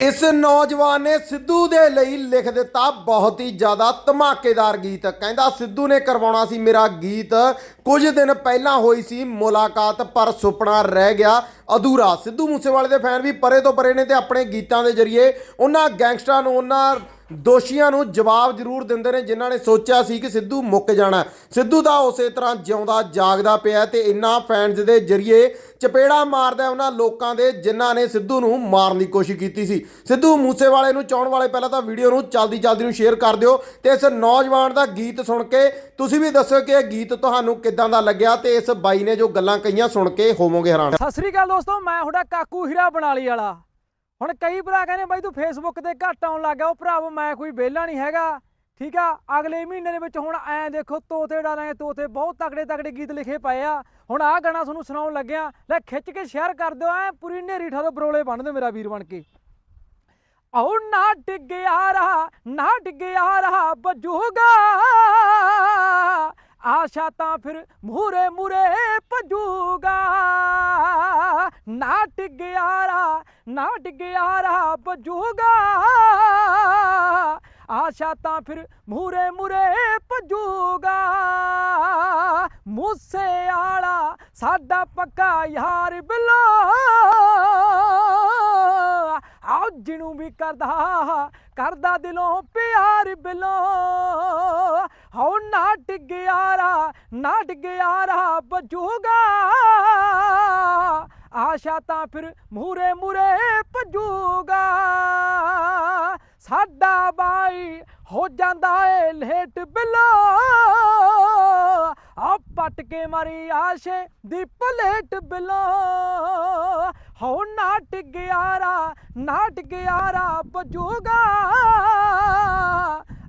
ਇਸ ਨੌਜਵਾਨ ਨੇ ਸਿੱਧੂ ਦੇ ਲਈ ਲਿਖ ਦਿੱਤਾ ਬਹੁਤ ਹੀ ਜ਼ਿਆਦਾ ਧਮਾਕੇਦਾਰ ਗੀਤ। ਕਹਿੰਦਾ ਸਿੱਧੂ ਨੇ ਕਰਵਾਉਣਾ ਸੀ ਮੇਰਾ ਗੀਤ। ਕੁਝ ਦਿਨ ਪਹਿਲਾਂ ਹੋਈ ਸੀ ਮੁਲਾਕਾਤ, ਪਰ ਸੁਪਨਾ ਰਹਿ ਗਿਆ ਅਧੂਰਾ। ਸਿੱਧੂ ਮੂਸੇਵਾਲੇ ਦੇ ਫੈਨ ਵੀ ਪਰੇ ਤੋਂ ਪਰੇ ਨੇ ਤੇ ਆਪਣੇ ਗੀਤਾਂ ਦੇ ਜ਼ਰੀਏ ਉਹਨਾਂ ਗੈਂਗਸਟਰਾਂ ਨੂੰ, ਉਹਨਾਂ ਦੋਸ਼ੀਆਂ ਨੂੰ ਜਵਾਬ ਜ਼ਰੂਰ ਦਿੰਦੇ ਨੇ, ਜਿਨ੍ਹਾਂ ਨੇ ਸੋਚਿਆ ਸੀ ਕਿ ਸਿੱਧੂ ਮੁੱਕ ਜਾਣਾ। ਸਿੱਧੂ ਦਾ ਉਸੇ ਤਰ੍ਹਾਂ ਜਿਉਂਦਾ, ਜਾਗਦਾ ਪਿਆ ਤੇ ਇਨ੍ਹਾਂ ਫੈਨਸ ਦੇ ਜ਼ਰੀਏ ਚਪੇੜਾ ਮਾਰਦਾ ਉਹਨਾਂ ਲੋਕਾਂ ਦੇ, ਜਿਨ੍ਹਾਂ ਨੇ ਸਿੱਧੂ ਨੂੰ ਮਾਰਨ ਦੀ ਕੋਸ਼ਿਸ਼ ਕੀਤੀ ਸੀ। ਸਿੱਧੂ ਮੂਸੇਵਾਲੇ ਨੂੰ ਚਾਹਣ ਵਾਲੇ ਪਹਿਲਾਂ ਤਾਂ ਵੀਡੀਓ ਨੂੰ ਚਲਦੀ ਚਲਦੀ ਨੂੰ ਸ਼ੇਅਰ ਕਰ ਦਿਓ ਤੇ ਇਸ ਨੌਜਵਾਨ ਦਾ ਗੀਤ ਸੁਣ ਕੇ, ਤੁਸੀਂ ਵੀ ਦੱਸੋ ਕਿ ਇਹ ਗੀਤ ਤੁਹਾਨੂੰ ਕਿੱਦਾਂ ਦਾ ਲੱਗਿਆ ਤੇ ਇਸ ਬਾਈ ਨੇ ਜੋ ਗੱਲਾਂ ਕਹੀਆਂ ਸੁਣ ਕੇ ਹੋਵੋਗੇ ਹੈਰਾਨ। ਸਤਿ ਸ੍ਰੀ ਅਕਾਲ ਦੋਸਤੋ, ਮੈਂ ਤੁਹਾਡਾ ਕਾਕੂ ਹੀਰਾ ਬਣਾਲੀ ਵਾਲਾ। ਹੁਣ ਕਈ ਭਰਾ ਕਹਿੰਦੇ ਬਾਈ ਤੂੰ ਫੇਸਬੁੱਕ ਤੇ ਘੱਟ ਆਉਣ ਲੱਗਾ ਉਹ ਭਰਾਵੋ ਮੈਂ ਕੋਈ ਵਿਹਲਾ ਨਹੀਂ ਹੈਗਾ। ਠੀਕ ਆ, ਅਗਲੇ ਮਹੀਨੇ ਦੇ ਵਿੱਚ ਹੁਣ ਐਂ ਦੇਖੋ, ਤੋਤੇ ਡਾਲਾਂਗੇ ਤੋਤੇ ਬਹੁਤ ਤਗੜੇ ਤਗੜੇ ਗੀਤ ਲਿਖੇ ਪਏ ਆ। ਹੁਣ ਆਹ ਗਾਣਾ ਤੁਹਾਨੂੰ ਸੁਣਾਉਣ ਲੱਗਿਆ, ਲੈ ਖਿੱਚ ਕੇ ਸ਼ੇਅਰ ਕਰ ਦਿਓ, ਐ ਪੂਰੀ ਨੇਰੀ ਠਾਰੋ ਬਰੋਲੇ ਬਣ ਦਿਓ ਮੇਰਾ ਵੀਰ ਬਣ ਕੇ। ਔ ਨਾ ਡਿੱਗਿਆ ਰਹਾ ਨਾ ਡਿੱਗਿਆ ਰਹਾ ਬਜੂਗਾ ਆਸ਼ਾ ਤਾਂ ਫਿਰ ਮੂਰੇ ਮੂਰੇ ਭਜੂਗਾ ਨਾ ਡਿੱਗਿਆ ਰਹਾ ਬਜੂਗਾ ਆਸ਼ਾ ਤਾਂ ਫਿਰ ਮੂਰੇ ਮੂਰੇ ਭਜੂਗਾ। ਮੂਸੇ ਆਲਾ ਸਾਡਾ ਪੱਕਾ ਯਾਰ ਬਿੱਲੋ। ਆਓ ਜਿਹਨੂੰ ਵੀ ਕਰਦਾ ਕਰਦਾ ਦਿਲੋਂ ਪਿਆਰ ਬਿਲੋ। ਹਉ ਨਾ ਡਿੱਗਿਆਰਾ ਨਾ ਡਿੱਗਿਆਰਾ ਬਜੂਗਾ ਆਸ਼ਾ ਤਾਂ ਫਿਰ ਮੂਰੇ ਮੂਰੇ ਭਜੂਗਾ। ਸਾਡਾ ਬਾਈ ਹੋ ਜਾਂਦਾ ਏ ਲੇਟ ਬਿਲੋ। ਆ ਪਟ ਕੇ ਮਾਰੀ ਆਸ਼ੇ ਦੀ ਪਲੇਟ ਬਿਲੋ। ਹੋ ਨਾਟ ਗਿਆਰਾ ਨਾਟ ਗਿਆਰਾ ਬਜੂਗਾ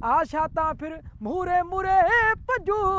ਆਸ਼ਾ ਤਾਂ ਫਿਰ ਮੂਰੇ ਮੂਰੇ ਭਜੂਗਾ